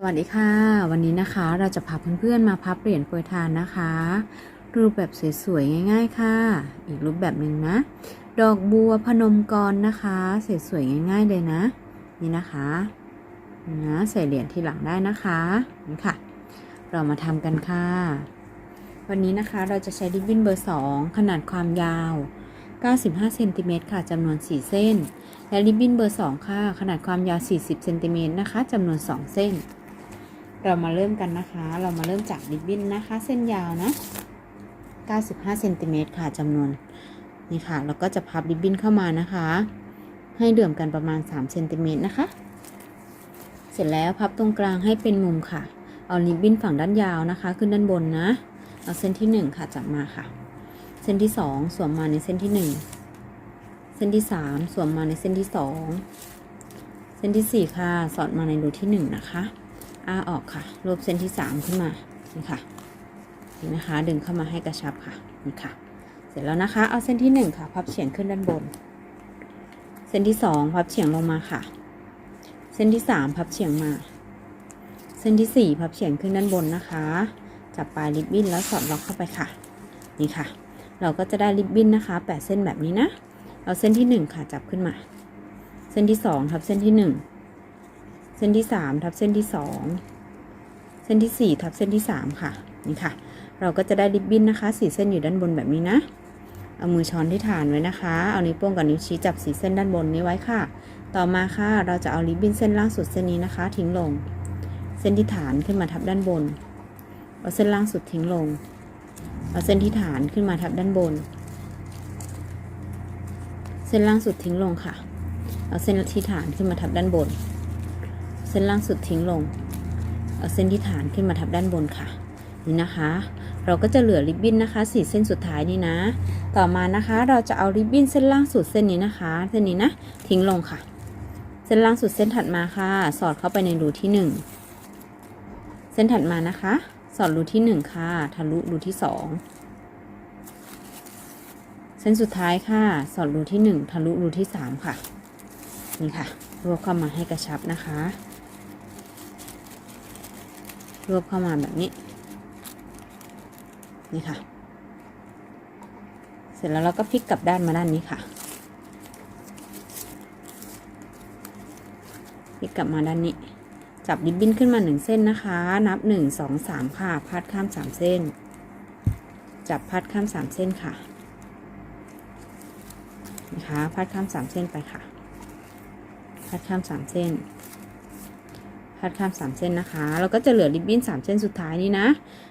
สวัสดีค่ะ วันนี้นะคะเราจะพาเพื่อนๆมาพับเหรียญโปรยทานนะคะ รูปแบบสวยๆง่าย ๆค่ะ อีกรูปแบบหนึ่งนะ ดอกบัวพนมกรนะคะสวยๆง่าย ๆ เลยนะ นี่นะคะนะใส่เหรียญที่หลังได้นะคะนี่ค่ะ เรามาทำกันค่ะ วันนี้นะคะเราจะใช้ริบบิ้นเบอร์ 2 ขนาดความยาว 95เซนติเมตรค่ะจำนวน 4 เส้น และริบบิ้นเบอร์ 2 ค่ะ ขนาดความยาว 40เซนติเมตรนะคะจำนวน 2 เส้น เรามาเริ่มกันนะคะ เรามาเริ่มจากริบบิ้นนะคะ เส้นยาวนะ 95เซนติเมตรค่ะจำนวนนี่ค่ะเราก็จะพับริบบิ้นเข้ามานะคะ ให้เดือมกันประมาณ3เซนติเมตรนะคะ เสร็จแล้วพับตรงกลางให้เป็นมุมค่ะ เอาริบบิ้นฝั่งด้านยาวนะคะ ขึ้นด้านบนนะ เอาเส้นที่ 1 ค่ะจับมาค่ะ เส้นที่ 2 สวมมาในเส้นที่ 1 เส้นที่ 3 สวมมาในเส้นที่ 2 เส้นที่ 4 ค่ะ สอดมาในรูที่ 1 นะคะ อ้าออกค่ะ รวบเส้นที่3ขึ้นมานี่ค่ะเห็นไหมคะ ดึงเข้ามาให้กระชับค่ะนี่ค่ะ เสร็จแล้วนะคะ เอาเส้นที่1ค่ะ พับเฉียงขึ้นด้านบน เส้นที่2พับเฉียงลงมาค่ะ เส้นที่3พับเฉียงมา เส้นที่4พับเฉียงขึ้นด้านบนนะคะ จับปลายริบบิ้นแล้วสอดล็อกเข้าไปค่ะ นี่ค่ะ เราก็จะได้ริบบิ้นนะคะ8เส้นแบบนี้นะ เอาเส้นที่1ค่ะจับขึ้นมา เส้นที่2ทับเส้นที่1 เส้นที่3ทับเส้นที่2เส้นที่4ทับเส้นที่3ค่ะนี่ค่ะ เราก็จะได้ริบบิ้นนะคะ4เส้นอยู่ด้านบนแบบนี้นะเอามือช้อนที่ฐานไว้นะคะ เอานิ้วโป้งกับนิ้วชี้จับสีเส้นด้านบนนี้ไว้ค่ะ ต่อมาค่ะเราจะเอาริบบิ้นเส้นล่างสุดเส้นนี้นะคะ ทิ้งลง เส้นที่ฐานขึ้นมาทับด้านบน เอาเส้นล่างสุดทิ้งลง เอาเส้นที่ฐานขึ้นมาทับด้านบน เส้นล่างสุดทิ้งลงค่ะ เอาเส้นที่ฐานขึ้นมาทับด้านบน เส้นล่างสุดทิ้งลง เอาเส้นที่ฐานขึ้นมาทับด้านบนค่ะ นี่นะคะ เราก็จะเหลือริบบิ้นนะคะสี่เส้นสุดท้ายนี้นะ ต่อมานะคะเราจะเอาริบบิ้นเส้นล่างสุดเส้นนี้นะคะ เส้นนี้นะทิ้งลงค่ะ เส้นล่างสุดเส้นถัดมาค่ะ สอดเข้าไปในรูที่หนึ่งเส้นถัดมานะคะ สอดรูที่หนึ่งค่ะทะลุรูที่สองเส้นสุดท้ายค่ะ สอดรูที่หนึ่งทะลุรูที่สามค่ะ นี่ค่ะ รวบเข้ามาให้กระชับนะคะ รวบเข้ามาแบบนี้ นี่ค่ะ เสร็จแล้วเราก็พลิกกลับด้านมาด้านนี้ค่ะพลิกกลับมาด้านนี้ จับริบบิ้นขึ้นมาหนึ่งเส้นนะคะ นับหนึ่งสองสามค่ะ พัดข้ามสามเส้น จับพัดข้ามสามเส้นค่ะนะคะพัดข้ามสามเส้นไปค่ะ พัดข้ามสามเส้น พัดข้ามสามเส้นนะคะเราก็จะเหลือริบบิ้นสามเส้นสุดท้ายนี้นะ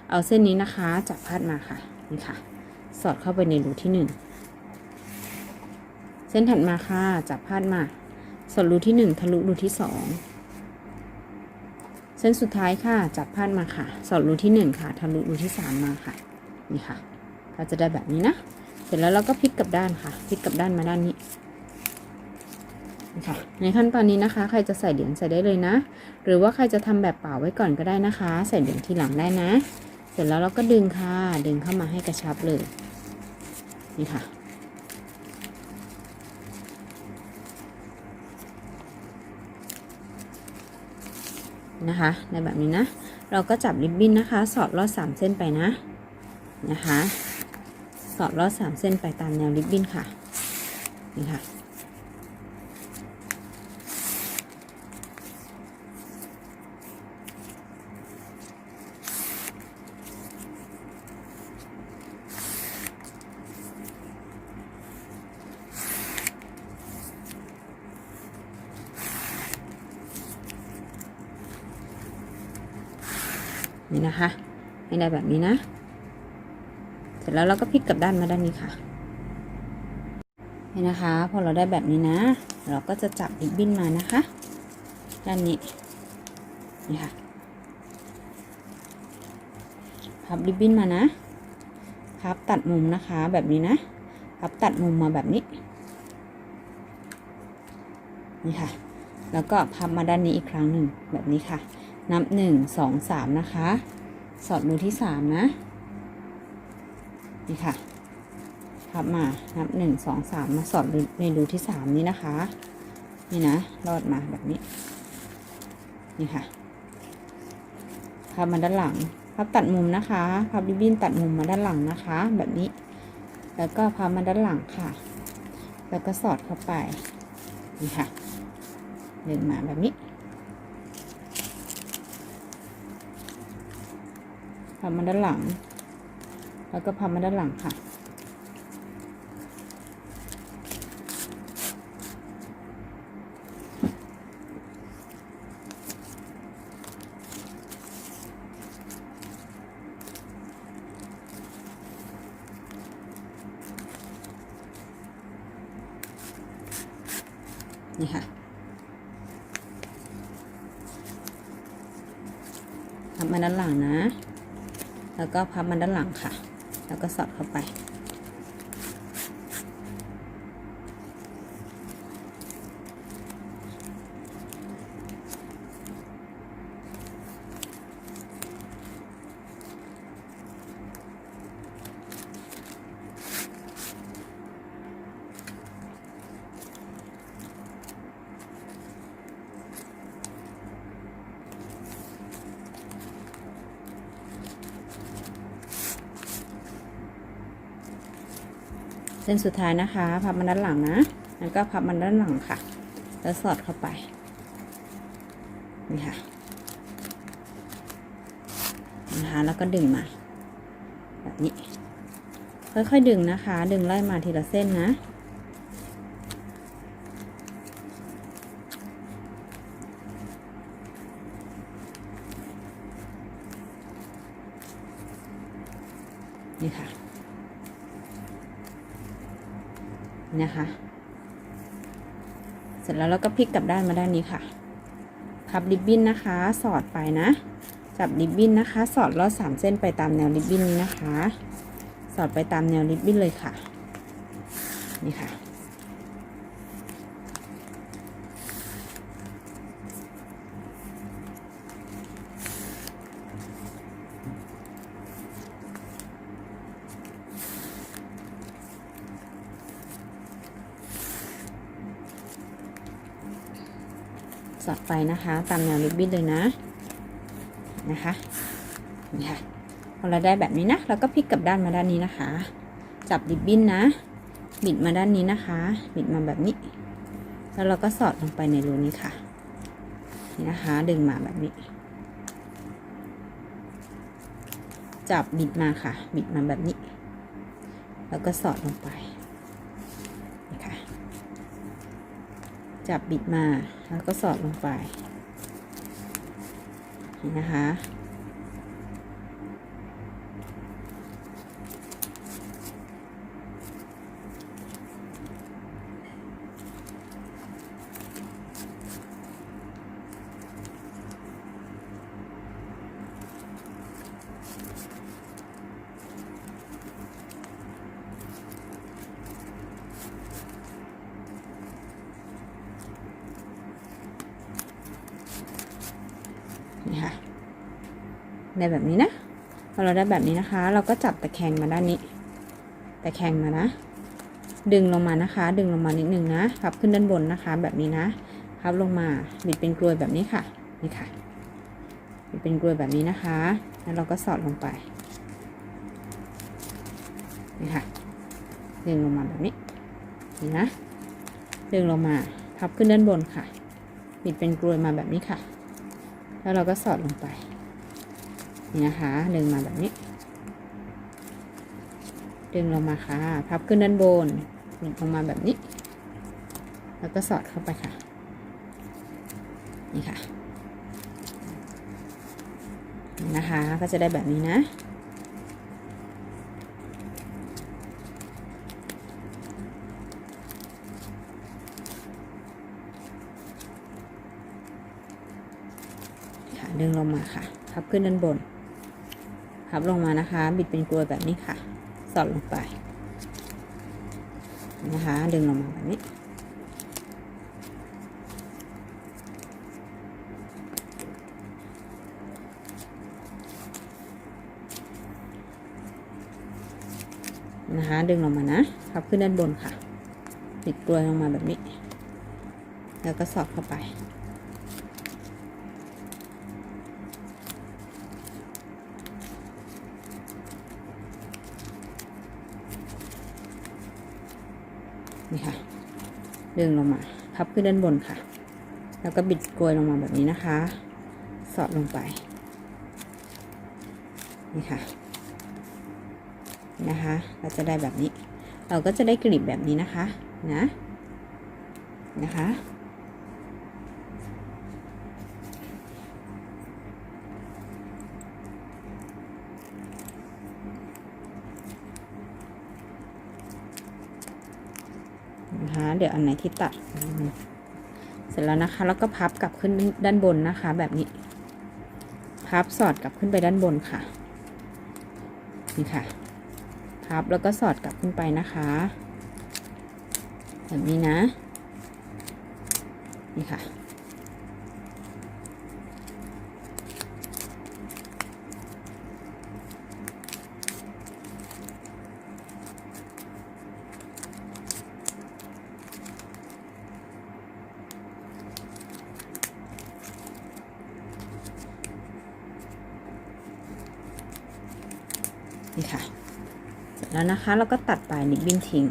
เอาเส้นนี้นะคะจับพัดมาค่ะนี่ค่ะ สอดเข้าไปในรูที่หนึ่งเส้นถัดมาค่ะจับพัดมาสอดรูที่หนึ่งทะลุรูที่สองเส้นสุดท้ายค่ะ จับพาดมาค่ะ สอดรูที่หนึ่งค่ะทะลุรูที่สามมาค่ะนี่ค่ะ เราจะได้แบบนี้นะ เสร็จแล้วเราก็พลิกกลับด้านค่ะพลิกกลับด้านมาด้านนี้ ค่ะในขั้นตอนนี้นะคะ ใครจะใส่เหรียญใส่ได้เลยนะ หรือว่าใครจะทำแบบเปล่าไว้ก่อนก็ได้นะคะ ใส่เหรียญทีหลังได้นะ เสร็จแล้วเราก็ดึงค่ะ ดึงเข้ามาให้กระชับเลย นี่ค่ะนะคะในแบบนี้นะ เราก็จับริบบิ้นนะคะ สอดลอดสามเส้นไปนะนะคะ สอดลอดสามเส้นไปตามแนวริบบิ้นค่ะ นี่ค่ะ นี่นะคะให้ได้แบบนี้นะ เสร็จแล้วเราก็พลิกกลับด้านมาด้านนี้ค่ะนี่นะคะพอเราได้แบบนี้นะ เราก็จะจับริบบิ้นมานะคะด้านนี้นี่ค่ะพับริบบิ้นมานะพับตัดมุมนะคะแบบนี้นะพับตัดมุมมาแบบนี้นี่ค่ะ แล้วก็พับมาด้านนี้อีกครั้งหนึ่งแบบนี้ค่ะ นับหนึ่งสองสามนะคะ สอดรูที่สามนะ นี่ค่ะพับมา นับหนึ่งสองสามมาสอดในรูที่สามนี้นะคะ นี่นะ รอดมาแบบนี้ นี่ค่ะ พับมาด้านหลัง พับตัดมุมนะคะ พับริบบิ้นตัดมุมมาด้านหลังนะคะ แบบนี้ แล้วก็พับมาด้านหลังค่ะ แล้วก็สอดเข้าไป นี่ค่ะดึงมาแบบนี้ พับมาด้านหลัง แล้วก็พับมาด้านหลังค่ะ นี่ค่ะพับมาด้านหลังนะ แล้วก็พับมันด้านหลังค่ะ แล้วก็สอดเข้าไป ส้นสุดท้ายนะคะพับมันด้านหลังนะแล้วก็พับมันด้านหลังค่ะ แล้วสอดเข้าไปนี่ค่ะนะคะแล้วก็ดึงมา แบบนี้ ค่อยๆดึงนะคะ ดึงไล่มาทีละเส้นนะ นี่ค่ะ นะคะ เสร็จแล้วเราก็พลิกกลับด้านมาด้านนี้ค่ะ พับริบบิ้นนะคะ สอดไปนะ จับริบบิ้นนะคะ สอดลอดสามเส้นไปตามแนวริบบิ้นนี้นะคะ สอดไปตามแนวริบบิ้นเลยค่ะ นี่ค่ะ สอดไปนะคะ ตามแนวริบบิ้นเลยนะนะคะนี่ค่ะพอเราได้แบบนี้นะเราก็พลิกกลับด้านมาด้านนี้นะคะ จับริบบิ้นนะ บิดมาด้านนี้นะคะ บิดมาแบบนี้ แล้วเราก็สอดลงไปในรูนี้ค่ะนี่นะคะดึงมาแบบนี้ จับบิดมาค่ะ บิดมาแบบนี้ แล้วก็สอดลงไปนี่ค่ะ จับบิดมาแล้วก็สอดลงไปนี่นะคะ นี่ค่ะ ได้แบบนี้นะพอเราได้แบบนี้นะคะ เราก็จับตะแคงมาด้านนี้ ตะแคงมานะ ดึงลงมานะคะ ดึงลงมานิดนึงนะพับขึ้นด้านบนนะคะ แบบนี้นะพับลงมาบิดเป็นกลวยแบบนี้ค่ะนี่ค่ะบิดเป็นกลวยแบบนี้นะคะ แล้วเราก็สอดลงไปนี่ค่ะดึงลงมาแบบนี้นี่นะดึงลงมาพับขึ้นด้านบนค่ะ บิดเป็นกลวยมาแบบนี้ค่ะ แล้วเราก็สอดลงไป นะคะดึงมาแบบนี้ ดึงลงมาค่ะ พับขึ้นด้านบนบิดลงมาแบบนี้ แล้วก็สอดเข้าไปค่ะ นี่ค่ะนะคะก็จะได้แบบนี้นะค่ะดึงลงมาค่ะพับขึ้นด้านบน พับลงมานะคะ บิดเป็นกลวยแบบนี้ค่ะ สอดลงไป นะคะ ดึงลงมาแบบนี้ นะคะ ดึงลงมานะพับขึ้นด้านบนค่ะปิดกลวยลงมาแบบนี้ แล้วก็สอดเข้าไป นี่ค่ะ ดึงลงมา พับขึ้นด้านบนค่ะ แล้วก็บิดกลวยลงมาแบบนี้นะคะ สอดลงไป นี่ค่ะ นะคะ เราจะได้แบบนี้ เราก็จะได้กลีบแบบนี้นะคะ นะ นะคะ นะคะเดี๋ยวอันไหนที่ตัด เสร็จแล้วนะคะ แล้วก็พับกลับขึ้นด้านบนนะคะ แบบนี้ พับสอดกลับขึ้นไปด้านบนค่ะ นี่ค่ะ พับแล้วก็สอดกลับขึ้นไปนะคะ แบบนี้นะ นี่ค่ะ ค่ะ เสร็จแล้วนะคะเราก็ตัดปลายริบบิ้นทิ้ง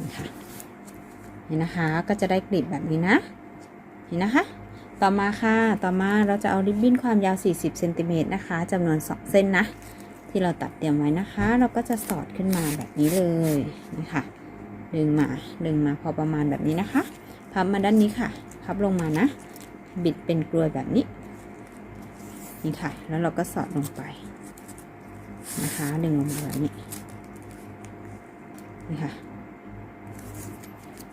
นี่ค่ะ นี่นะคะก็จะได้กลีบแบบนี้นะ นี่นะคะ ต่อมาค่ะต่อมาเราจะเอาริบบิ้นความยาว 40เซนติเมตรนะคะจำนวน 2 เส้นนะที่เราตัดเตรียมไว้นะคะ เราก็จะสอดขึ้นมาแบบนี้เลยนี่ค่ะ ดึงมาดึงมาพอประมาณแบบนี้นะคะ พับมาด้านนี้ค่ะ พับลงมานะ บิดเป็นกลวยแบบนี้ นี่ค่ะ แล้วเราก็สอดลงไปนะคะดึงลงมาแบบนี้นี่ค่ะ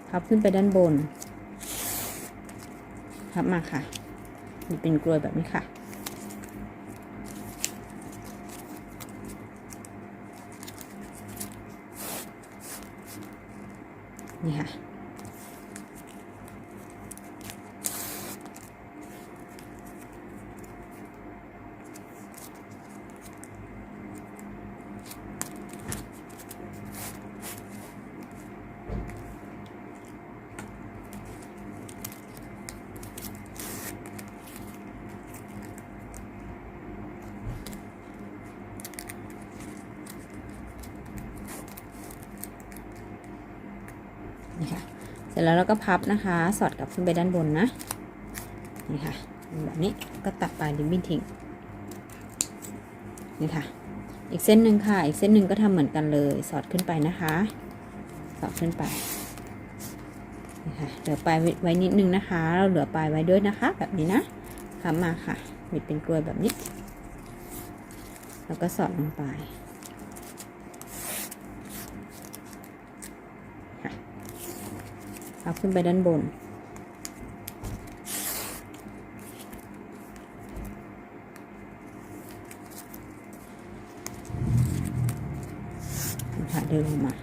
พับขึ้นไปด้านบน พับมาค่ะบิดเป็นกลวยแบบนี้ค่ะ นี่ค่ะ นี่ค่ะ เส ร็จแล้วเราก็พับนะคะ สอดกลับขึ้นไปด้านบนนะนี่ค่ะแบบนี้ก็ตัดปลายริบบิ้นทิ้งนี่ค่ะ อีกเส้นหนึ่งค่ะ อีกเส้นหนึ่งก็ทำเหมือนกันเลย สอดขึ้นไปนะคะ สอดขึ้นไปนี่ค่ะเหลือปลายไว้นิดนึงนะคะ เราเหลือปลายไว้ด้วยนะคะ แบบนี้นะพับมาค่ะบิดเป็นกลวยแบบนี้ แล้วก็สอดลงไป เอาขึ้นไปด้านบนค่ะเดินลงมา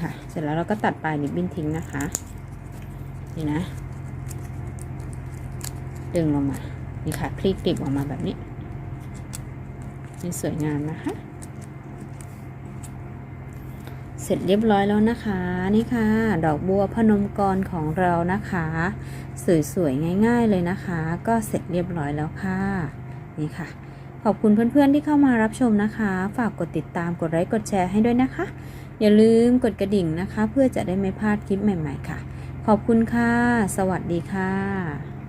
ค่ะ เส ร็จแล้วเราก็ตัดปลายริบบิ้นทิ้งนะคะ นี่นะ ดึงลงมา นี่ค่ะ คลี่กลีบออกมาแบบนี้ นี่สวยงามนะคะ เสร็จเรียบร้อยแล้วนะคะ นี่ค่ะ ดอกบัวพนมกรของเรานะคะ สวยๆ ง่าย ๆ เลยนะคะ ก็เสร็จเรียบร้อยแล้วค่ะ นี่ค่ะขอบคุณเพื่อนๆที่เข้ามารับชมนะคะ ฝากกดติดตาม กดไลค์ กดแชร์ให้ด้วยนะคะ อย่าลืมกดกระดิ่งนะคะ เพื่อจะได้ไม่พลาดคลิปใหม่ ๆ ค่ะ ขอบคุณค่ะ สวัสดีค่ะ